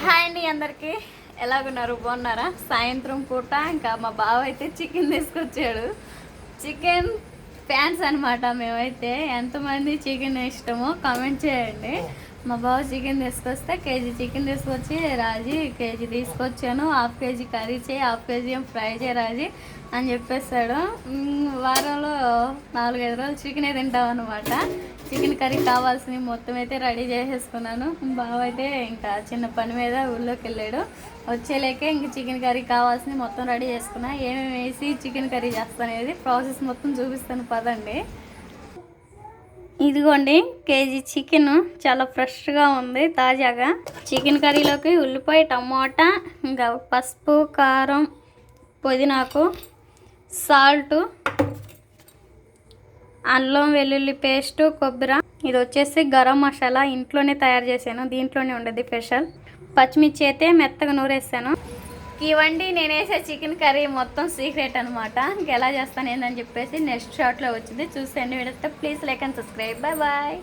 Hi అండి అందరికి. ఎలాగున్నారు? బాగున్నారా? సాయంత్రం పూట ఇంకా మా బావ అయితే చికెన్ తీసుకొచ్చాడు. చికెన్ ఫ్యాన్స్ అనమాట మేమైతే. ఎంతమంది చికెన్ ఇష్టమో కామెంట్ చేయండి. మా బావ చికెన్ తీసుకొస్తే కేజీ చికెన్ తీసుకొచ్చి రాజీ కేజీ తీసుకొచ్చాను. హాఫ్ కేజీ కర్రీ చేయి హాఫ్ కేజీ ఏం ఫ్రై చేయి రాజీ. అని చెప్పేస్తాడు వారంలో నాలుగైదు రోజులు చికెనే తింటాం అనమాట చికెన్ కర్రీ కావాల్సినవి మొత్తం అయితే రెడీ చేసేసుకున్నాను. బావ అయితే ఇంకా చిన్న పని మీద ఊళ్ళోకి వెళ్ళాడు. వచ్చేలేకే ఇంక చికెన్ కర్రీ కావాల్సినవి మొత్తం రెడీ చేసుకున్నా. ఏమేమి వేసి చికెన్ కర్రీ చేస్తానేది ప్రాసెస్ మొత్తం చూపిస్తాను పదండి. ఇదిగోండి కేజీ చికెన్. చాలా ఫ్రెష్గా ఉంది తాజాగా. చికెన్ కర్రీలోకి ఉల్లిపాయ టమోటా ఇంకా పసుపు కారం పుదీనాకు సాల్ట్ అల్లం వెల్లుల్లి పేస్ట్ కొబ్బరి. ఇది వచ్చేసి గరం మసాలా. ఇంట్లోనే తయారు చేశాను. దీంట్లోనే ఉండేది స్పెషల్. పచ్చిమిర్చి అయితే మెత్తగా నూరేసాను. ఇవ్వండి నేను వేసే చికెన్ కర్రీ మొత్తం సీక్రెట్ అనమాట ఇంకెలా చేస్తాను ఏందని చెప్పేసి నెక్స్ట్ షాట్లో వచ్చింది. చూసేయండి వీడితే please like and subscribe. Bye bye.